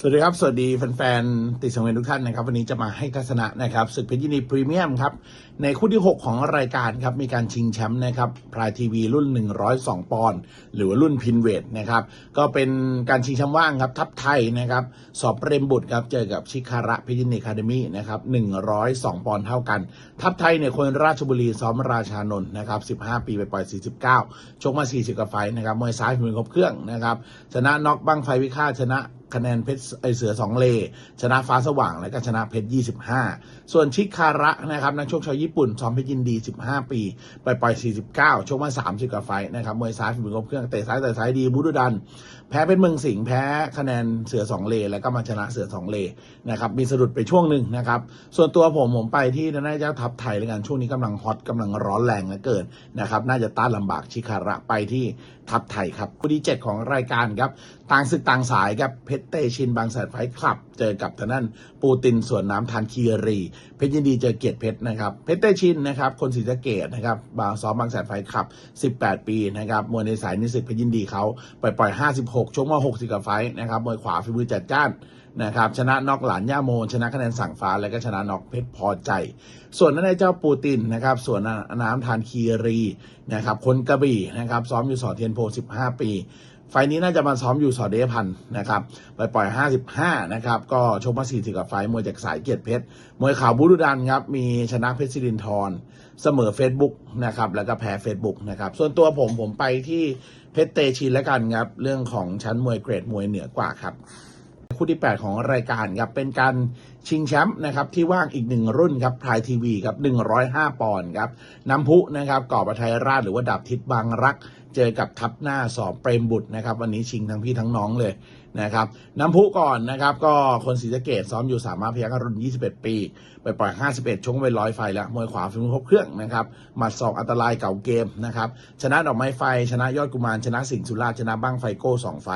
สวัสดีครับ สวัสดีแฟนๆ ติดสังเวียนทุกท่านนะครับ วันนี้จะมาให้ทัศนะนะครับศึกเพชรยินดีพรีเมียมครับ ในคู่ที่ 6 ของรายการครับ มีการชิงแชมป์นะครับพรายทีวีรุ่น 102 ปอนด์หรือว่ารุ่นพินเวทนะครับ ก็เป็นการชิงแชมป์ว่างครับ ทัพไทยนะครับ สอบเปรมบุตรครับ เจอกับชิคาระเพชรยินดีคาเดมี่นะครับ 102 ปอนด์เท่ากัน ทัพไทยเนี่ยคนราชบุรีซ้อมราชานนท์นะครับ 15 ปีไปปล่อย 49 ชกมา 40กว่าไฟนะครับมวยซ้ายมือครบเครื่องนะครับชนะน็อกบ้างไฟวิฆาตชนะ คะแนนเพชรไอเสือสองเล ชนะฟ้าสว่างและก็ชนะเพชร 25 ส่วนชิคาระนะครับนักชกชาวญี่ปุ่นซ้อมเพชรยินดี 15 ปีไปปล่อย 49 ชกมา 30กว่าไฟนะครับมวยซ้ายฝีมือครบเครื่องเตะซ้ายแต่ซ้ายดีบูดุดัน แพ้เป็นเมืองสิงห์แพ้คะแนนเสือสองเล แล้วก็มาชนะเสือสองเลนะครับมีสะดุดไปช่วงหนึ่งนะครับส่วนตัวผมผมไปที่นายเจ้าทัพไทยแล้วกันช่วงนี้กำลังฮอตกำลังร้อนแรงเหลือเกินนะครับน่าจะต้านลำบากชิคาระไปที่ทัพไทยครับคู่ที่เจ็ดของรายการครับต่างศึกต่างสายครับเพชรเตชินบางแสนไฟคลับ เจอกับทางด้นปูตินสวนน้ำทานคีรี เพชรยินดีเจอเกียรติเพชรนะครับเพชรเตชินนะครับคนศรีสะเกดนะครับบางซ้อมบางแสนไฟคลับ 18 ปีนะครับมวยในสายนิสิตเพชรยินดีเขาไปปล่อย 56 ชกมา60กับไฟนะครับมวยขวาฝีมือจัดจ้านนะครับชนะน็อกหลานย่าโมชนะคะแนนสั่งฟ้า แล้วก็ชนะน็อกเพชรพอใจ ส่วนนั้นในเจ้าปูตินนะครับส่วนน้ำทานคีรีนะครับคนกระบี่นะครับซ้อมอยู่สอเทียนโพ 15 ปี ไฟนี้น่าจะมาซ้อมอยู่สอเดพันธ์นะครับไปปล่อย 55 นะครับ ก็ชกมา 40 กับไฟมวยจากสายเกียรติเพชร มวยข่าวบุรุดันครับ มีชนะเพชรสิรินทรเสมอ Facebook นะครับ แล้วก็แพ้ Facebook นะครับ ส่วนตัวผมผมไปที่เพชรเตชินแล้วกันครับ เรื่องของชั้นมวยเกรดมวยเหนือกว่าครับ คู่ที่ 8 ของรายการครับ เป็นการ ชิงแชมป์นะครับที่ว่างอีกหนึ่งรุ่นครับพายทีวีครับ105 ปอนด์ครับน้ำพุนะครับก่อประทัยราชหรือว่าดาบทิศบางรัก เจอกับทัพหน้าสอบเปรมบุตรนะครับ วันนี้ชิงทั้งพี่ทั้งน้องเลยนะครับน้ำพุก่อนนะครับ ก็คนศรีสะเกดซ้อมอยู่สามารถพยักรุ่น 21 ปี ไปปล่อย 51ชกไปร้อยไฟแล้วมวยขวาฝีมือครบเครื่องนะครับหมัดศอกอันตรายเก่าเกมนะครับชนะดอกไม้ไฟ ชนะยอดกุมารชนะสิงห์สุราชนะบ้างไฟโก้สองไฟ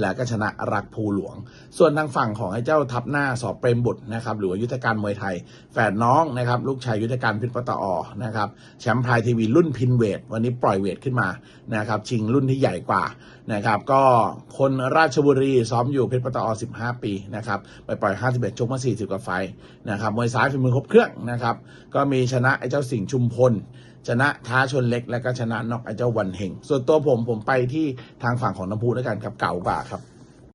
แล้วก็ชนะรักภูหลวง ส่วนทางฝั่งของไอ้เจ้าทัพหน้าสอบเปรมบุตรนะครับหรือว่ายุทธการมวยไทย แฝดน้องนะครับลูกชายยุทธการพิษปตอนะครับแชมป์พายทีวีรุ่นพินเวทวันนี้ปล่อยเวทขึ้นมานะครับชิงรุ่นที่ใหญ่กว่านะครับก็คนราชบุรีซ้อมอยู่เพชรปตอ 15 ปีนะครับไปปล่อย 51 ชกมา 40 กว่าไฟนะครับมวยซ้ายฝีมือครบเครื่องนะครับก็มีชนะไอ้เจ้าสิงห์ชุมพลชนะท้าชนเล็กแล้วก็ชนะนอกไอ้เจ้าวันเฮงส่วนตัวผมผมไปที่ทางฝั่งของน้ำพุแล้วกันครับเก่ากว่าครับ